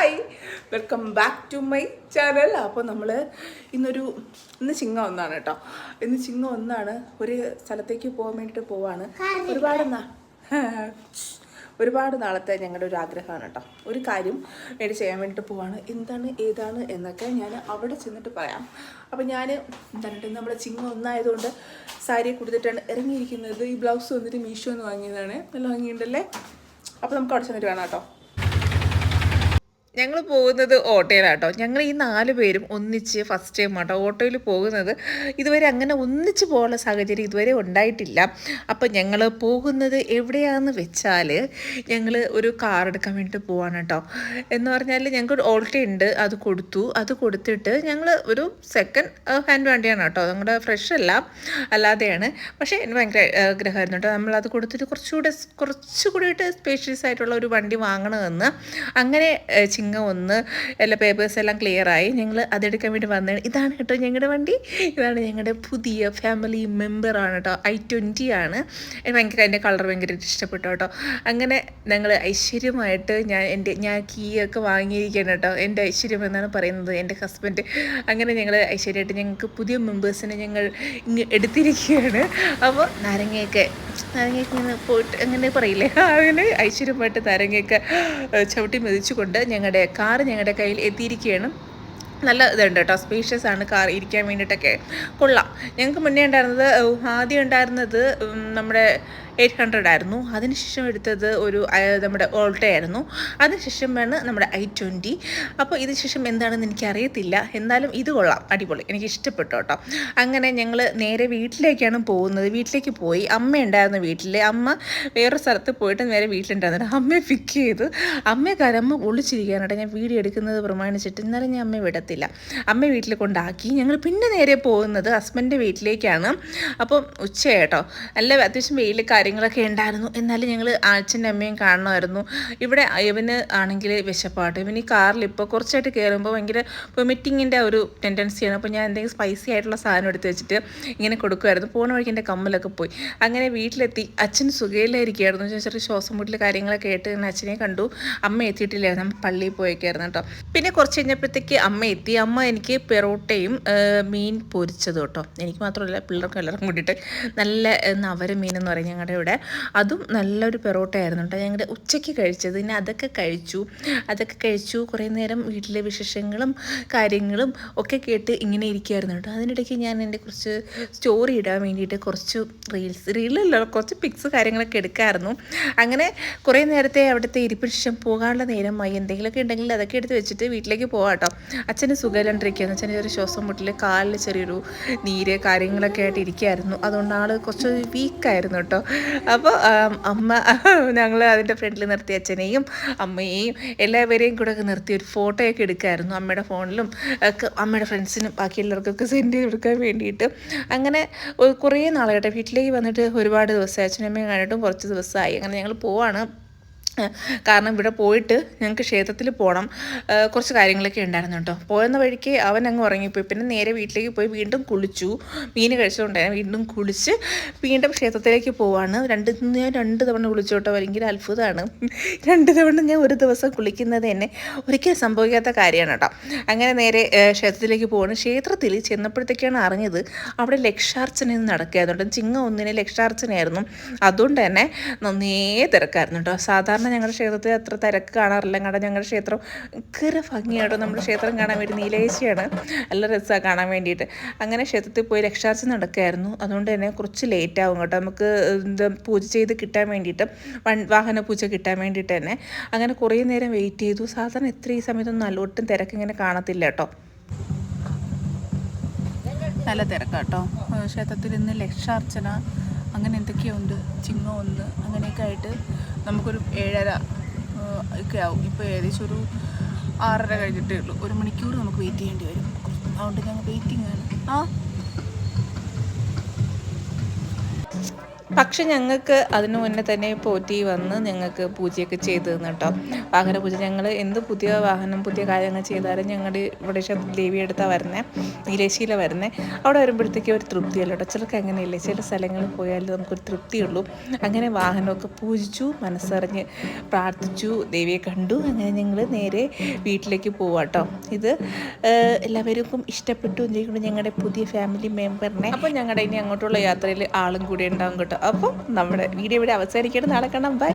Hi welcome back to my channel അപ്പോൾ നമ്മൾ ഇന്നൊരു ഇന്ന് ചിങ്ങ ഒന്നാണ് കേട്ടോ ഇന്ന് ചിങ്ങ ഒന്നാണ്. ഒരു സ്ഥലത്തേക്ക് പോകാൻ വേണ്ടിയിട്ട് പോവാണ്. ഒരുപാട് ഒരുപാട് നാളത്തെ ഞങ്ങളുടെ ഒരു ആഗ്രഹമാണ് കേട്ടോ ഒരു കാര്യം വേണ്ടി ചെയ്യാൻ വേണ്ടിയിട്ട് പോവാണ്. എന്താണ് ഏതാണ് എന്നൊക്കെ ഞാൻ അവിടെ ചെന്നിട്ട് പറയാം. അപ്പോൾ ഞാൻ എന്താണ് നമ്മുടെ ചിങ്ങ ഒന്നായതുകൊണ്ട് സാരി കൊടുത്തിട്ടാണ് ഇറങ്ങിയിരിക്കുന്നത്. ഈ ബ്ലൗസ് വന്നിട്ട് മീഷോ എന്ന് വാങ്ങിയതാണ്. നല്ല ഭംഗിയുണ്ടല്ലേ? അപ്പോൾ നമുക്ക് അവിടെ ചെന്നിട്ട് വേണം കേട്ടോ ഞങ്ങൾ പോകുന്നത് ഓട്ടോയിലാട്ടോ. ഞങ്ങൾ ഈ നാല് പേരും ഒന്നിച്ച് ഫസ്റ്റ് ടൈം ആട്ടോ ഓട്ടോയിൽ പോകുന്നത്. ഇതുവരെ അങ്ങനെ ഒന്നിച്ച് പോകാനുള്ള സാഹചര്യം ഇതുവരെ ഉണ്ടായിട്ടില്ല. അപ്പം ഞങ്ങൾ പോകുന്നത് എവിടെയാണെന്ന് വെച്ചാൽ ഞങ്ങൾ ഒരു കാർ എടുക്കാൻ വേണ്ടിയിട്ട് പോവാണ് കേട്ടോ എന്ന് പറഞ്ഞാൽ ഞങ്ങൾക്ക് ഓൾട്ടോ ഉണ്ട്. അത് കൊടുത്തു. അത് കൊടുത്തിട്ട് ഞങ്ങൾ ഒരു സെക്കൻഡ് ഹാൻഡ് വണ്ടിയാണ് കേട്ടോ നമ്മുടെ ഫ്രഷ് അല്ല. അല്ലാതെയാണ്. പക്ഷേ എനിക്ക് ഭയങ്കര ആഗ്രഹമായിരുന്നു കേട്ടോ. നമ്മളത് കൊടുത്തിട്ട് കുറച്ചുകൂടെ കുറച്ചുകൂടിയിട്ട് സ്പേഷ്യസ് ആയിട്ടുള്ള ഒരു വണ്ടി വാങ്ങണമെന്ന് അങ്ങനെ ചിങ്ങം ഒന്ന് എല്ലാ പേപ്പേഴ്സ് എല്ലാം ക്ലിയറായി ഞങ്ങൾ അതെടുക്കാൻ വേണ്ടി വന്നതാണ്. ഇതാണ് കേട്ടോ ഞങ്ങളുടെ വണ്ടി. ഇതാണ് ഞങ്ങളുടെ പുതിയ ഫാമിലി മെമ്പറാണ് കേട്ടോ. ഐ ട്വന്റി ആണ്. ഭയങ്കര അതിന്റെ കളർ ഭയങ്കര ഇഷ്ടപ്പെട്ടു കേട്ടോ. അങ്ങനെ ഞങ്ങൾ ഐശ്വര്യമായിട്ട് ഞാൻ എന്റെ ഞാൻ കീയൊക്കെ വാങ്ങിയിരിക്കുകയാണ് കേട്ടോ. എന്റെ ഐശ്വര്യം എന്നാണ് പറയുന്നത്. എന്റെ ഹസ്ബൻഡ് അങ്ങനെ ഞങ്ങൾ ഐശ്വര്യമായിട്ട് ഞങ്ങൾക്ക് പുതിയ മെമ്പേഴ്സിനെ ഞങ്ങൾ ഇങ്ങ് എടുത്തിരിക്കുകയാണ്. അപ്പോൾ നാരങ്ങയൊക്കെ നാരങ്ങയൊക്കെ ഇങ്ങനെ പോയിട്ട് അങ്ങനെ പറയില്ലേ? അങ്ങനെ ഐശ്വര്യമായിട്ട് നാരങ്ങയൊക്കെ ചവിട്ടി മെതിച്ചുകൊണ്ട് ഞങ്ങളുടെ കാറ് ഞങ്ങളുടെ കയ്യിൽ എത്തിയിരിക്കുകയാണ് നല്ല ഇതുണ്ട് കേട്ടോ. സ്പേഷ്യസ് ആണ് കാർ ഇരിക്കാൻ വേണ്ടിയിട്ടൊക്കെ. കൊള്ളാം. ഞങ്ങൾക്ക് മുന്നേ ഉണ്ടായിരുന്നത് ആദ്യം ഉണ്ടായിരുന്നത് നമ്മുടെ എയ്റ്റ് ഹൺഡ്രഡ് ആയിരുന്നു അതിനുശേഷം എടുത്തത് ഒരു നമ്മുടെ ഓൾട്ടോ ആയിരുന്നു അതിനുശേഷം വേണം നമ്മുടെ ഐ ട്വന്റി. അപ്പോൾ ഇതിന് ശേഷം എന്താണെന്ന് എനിക്കറിയത്തില്ല. എന്നാലും ഇത് കൊള്ളാം. അടിപൊളി. എനിക്ക് ഇഷ്ടപ്പെട്ടു കേട്ടോ. അങ്ങനെ ഞങ്ങൾ നേരെ വീട്ടിലേക്കാണ് പോകുന്നത്. വീട്ടിലേക്ക് പോയി. അമ്മ ഉണ്ടായിരുന്നു വീട്ടിൽ അമ്മ വേറെ സ്ഥലത്ത് പോയിട്ട് നേരെ വീട്ടിലുണ്ടായിരുന്നു അമ്മയെ പിക്ക് ചെയ്ത് അമ്മയെ കാര്യം അമ്മ ഒളിച്ചിരിക്കാനായിട്ട് ഞാൻ വീഡിയോ എടുക്കുന്നത് പ്രമാണിച്ചിട്ട് എന്നാലും ഞാൻ അമ്മയെ വിടത്തില്ല. അമ്മ വീട്ടിൽ കൊണ്ടാക്കി. ഞങ്ങൾ പിന്നെ നേരെ പോകുന്നത് ഹസ്ബൻഡിന്റെ വീട്ടിലേക്കാണ്. അപ്പം ഉച്ചയായിട്ടോ അല്ല അത്യാവശ്യം വെയിൽ കാര്യങ്ങളൊക്കെ ഉണ്ടായിരുന്നു. എന്നാലും ഞങ്ങൾ അച്ഛന്റെ അമ്മയും കാണണമായിരുന്നു. ഇവിടെ ഇവന് ആണെങ്കിൽ വിശപ്പാട്ട്. ഇവന് ഈ കാറിൽ ഇപ്പോൾ കുറച്ചായിട്ട് കയറുമ്പോൾ ഭയങ്കര വൊമിറ്റിങ്ങിന്റെ ഒരു ടെൻഡൻസിയാണ് അപ്പോൾ ഞാൻ എന്തെങ്കിലും സ്പൈസി ആയിട്ടുള്ള സാധനം എടുത്ത് വെച്ചിട്ട് ഇങ്ങനെ കൊടുക്കുമായിരുന്നു പോണ വഴിക്ക് എന്റെ കമ്മലൊക്കെ പോയി. അങ്ങനെ വീട്ടിലെത്തി. അച്ഛൻ സുഖയിലായിരിക്കുമായിരുന്നു ഞാൻ ചെറിയ ശ്വാസം മുട്ടിൽ കാര്യങ്ങളൊക്കെ കേട്ട് ഞാൻ അച്ഛനെ കണ്ടു. അമ്മ എത്തിയിട്ടില്ലായിരുന്നു. അമ്മ പള്ളിയിൽ പോയേക്കായിരുന്നു കേട്ടോ. പിന്നെ കുറച്ച് കഴിഞ്ഞപ്പോഴത്തേക്ക് അമ്മ എത്തി. അമ്മ എനിക്ക് പെറോട്ടയും മീൻ പൊരിച്ചത് കേട്ടോ. എനിക്ക് മാത്രമല്ല പിള്ളേർക്കും എല്ലാവർക്കും കൂടിയിട്ട് നല്ല നവര മീൻ എന്ന് പറയും ഞങ്ങളുടെ ഇവിടെ. അതും നല്ലൊരു പെറോട്ട ആയിരുന്നു കേട്ടോ. ഞങ്ങളുടെ ഉച്ചയ്ക്ക് കഴിച്ചത്. പിന്നെ അതൊക്കെ കഴിച്ചു. അതൊക്കെ കഴിച്ചു. കുറേ നേരം വീട്ടിലെ വിശേഷങ്ങളും കാര്യങ്ങളും ഒക്കെ കേട്ട് ഇങ്ങനെ ഇരിക്കുമായിരുന്നു കേട്ടോ. അതിനിടയ്ക്ക് ഞാൻ എന്റെ കുറച്ച് സ്റ്റോറി ഇടാൻ വേണ്ടിയിട്ട് കുറച്ച് റീൽസ് റീലല്ല കുറച്ച് പിക്സ് കാര്യങ്ങളൊക്കെ എടുക്കാമായിരുന്നു അങ്ങനെ കുറേ നേരത്തെ അവിടുത്തെ ഇരിപ്പിന് ശേഷം പോകാനുള്ള നേരമായി. എന്തെങ്കിലുമൊക്കെ ഉണ്ടെങ്കിൽ അതൊക്കെ എടുത്ത് വെച്ചിട്ട് വീട്ടിലേക്ക് പോകാം കേട്ടോ. അച്ഛന് സുഖമില്ലാണ്ടിരിക്കുകയെന്ന് അച്ഛൻ ഒരു ശ്വാസം മുട്ടിൽ കാലിൽ ചെറിയൊരു നീര് കാര്യങ്ങളൊക്കെ ആയിട്ട് ഇരിക്കുകയായിരുന്നു അതുകൊണ്ട് ആൾ കുറച്ച് വീക്കായിരുന്നു കേട്ടോ. അപ്പോൾ അമ്മ ഞങ്ങൾ അതിന്റെ ഫ്രണ്ടിൽ നിർത്തി അച്ഛനെയും അമ്മയെയും എല്ലാവരെയും കൂടെ ഒക്കെ നിർത്തി ഒരു ഫോട്ടോയൊക്കെ എടുക്കായിരുന്നു അമ്മയുടെ ഫോണിലും ഒക്കെ അമ്മയുടെ ഫ്രണ്ട്സിനും ബാക്കി എല്ലാവർക്കൊക്കെ സെൻഡ് ചെയ്ത് കൊടുക്കാൻ വേണ്ടിയിട്ട്. അങ്ങനെ കുറേ നാളായിട്ട് വീട്ടിലേക്ക് വന്നിട്ട് ഒരുപാട് ദിവസമായി അച്ഛനമ്മയും കണ്ടിട്ടും കുറച്ച് ദിവസമായി. അങ്ങനെ ഞങ്ങൾ പോവാണ്. കാരണം ഇവിടെ പോയിട്ട് ഞങ്ങൾക്ക് ക്ഷേത്രത്തിൽ പോകണം. കുറച്ച് കാര്യങ്ങളൊക്കെ ഉണ്ടായിരുന്നു കേട്ടോ. പോയെന്ന വഴിക്ക് അവൻ അങ്ങ് ഉറങ്ങിപ്പോയി. പിന്നെ നേരെ വീട്ടിലേക്ക് പോയി വീണ്ടും കുളിച്ചു. മീൻ കഴിച്ചുകൊണ്ടായിരുന്നു വീണ്ടും കുളിച്ച് വീണ്ടും ക്ഷേത്രത്തിലേക്ക് പോവാണ്. രണ്ട് ഞാൻ രണ്ട് തവണ കുളിച്ചു കേട്ടോ. ഭയങ്കര അത്ഭുതമാണ്. രണ്ട് തവണ ഞാൻ ഒരു ദിവസം കുളിക്കുന്നത് തന്നെ ഒരിക്കലും സംഭവിക്കാത്ത കാര്യമാണ് കേട്ടോ. അങ്ങനെ നേരെ ക്ഷേത്രത്തിലേക്ക് പോവാണ്. ക്ഷേത്രത്തിൽ ചെന്നപ്പോഴത്തേക്കാണ് അറിഞ്ഞത് അവിടെ ലക്ഷാർച്ചന നടക്കുകയായിരുന്നു ചിങ്ങ ഒന്നിന് ലക്ഷാർച്ചനയായിരുന്നു. അതുകൊണ്ട് തന്നെ നന്നേ തിരക്കായിരുന്നു കേട്ടോ. സാധാരണ ഞങ്ങളുടെ ക്ഷേത്രത്തിൽ അത്ര തിരക്ക് കാണാറില്ല. കാരണം ഞങ്ങളുടെ ക്ഷേത്രം ഭയങ്കര ഭംഗിയായിട്ടോ നമ്മുടെ ക്ഷേത്രം കാണാൻ വേണ്ടി നീലേശിയാണ് നല്ല രസമാണ് കാണാൻ വേണ്ടിയിട്ട്. അങ്ങനെ ക്ഷേത്രത്തിൽ പോയി രക്ഷാർച്ച നടക്കുകയായിരുന്നു അതുകൊണ്ട് തന്നെ കുറച്ച് ലേറ്റ് ആവും കേട്ടോ. നമുക്ക് പൂജ ചെയ്ത് കിട്ടാൻ വേണ്ടിയിട്ട് വൺ വാഹന പൂജ കിട്ടാൻ വേണ്ടിയിട്ട് തന്നെ. അങ്ങനെ കുറേ നേരം വെയിറ്റ് ചെയ്തു. സാധാരണ ഇത്ര ഈ സമയത്തൊന്നും നല്ല ഒട്ടും തിരക്ക് ഇങ്ങനെ കാണത്തില്ല കേട്ടോ. നല്ല തിരക്കാട്ടോ ക്ഷേത്രത്തിൽ ഇന്ന് ലക്ഷാർച്ചന. അങ്ങനെ എന്തൊക്കെയുണ്ട്? ചിങ്ങം ഒന്ന് അങ്ങനെയൊക്കെ ആയിട്ട് നമുക്കൊരു ഏഴര ഒക്കെ ആവും. ഇപ്പോൾ ഏകദേശം ഒരു ആറര കഴിഞ്ഞിട്ടേ ഉള്ളൂ. ഒരു മണിക്കൂർ നമുക്ക് വെയിറ്റ് ചെയ്യേണ്ടി വരും. അതുകൊണ്ട് ഞങ്ങൾ വെയിറ്റിംഗ് ആണ്. ആ? പക്ഷെ ഞങ്ങൾക്ക് അതിനു മുന്നേ തന്നെ പോറ്റി വന്ന് ഞങ്ങൾക്ക് പൂജയൊക്കെ ചെയ്ത് തന്നു കേട്ടോ വാഹന പൂജ ഞങ്ങൾ എന്ത് പുതിയ വാഹനം പുതിയ കാര്യങ്ങൾ ചെയ്താലും ഞങ്ങളുടെ ഇവിടെ ദേവി എടുത്താൽ വരുന്നത് നീലേശിയിലെ വരുന്നത് അവിടെ വരുമ്പോഴത്തേക്കും ഒരു തൃപ്തിയല്ലോ കേട്ടോ? ചിലർക്ക് അങ്ങനെയല്ലേ? ചില സ്ഥലങ്ങളിൽ പോയാലും നമുക്കൊരു തൃപ്തിയുള്ളൂ. അങ്ങനെ വാഹനമൊക്കെ പൂജിച്ചു മനസ്സറിഞ്ഞ് പ്രാർത്ഥിച്ചു ദേവിയെ കണ്ടു. അങ്ങനെ ഞങ്ങൾ നേരെ വീട്ടിലേക്ക് പോവാം കേട്ടോ. ഇത് എല്ലാവർക്കും ഇഷ്ടപ്പെട്ടു. എന്ന് ഞങ്ങളുടെ പുതിയ ഫാമിലി മെമ്പറിനെ അപ്പോൾ ഞങ്ങളുടെ ഇനി അങ്ങോട്ടുള്ള യാത്രയിൽ ആളും കൂടി ഉണ്ടാവും കേട്ടോ. അപ്പോൾ നമ്മുടെ വീഡിയോ ഇവിടെ അവസാനിക്കണം. നാളെ കാണാം. ബൈ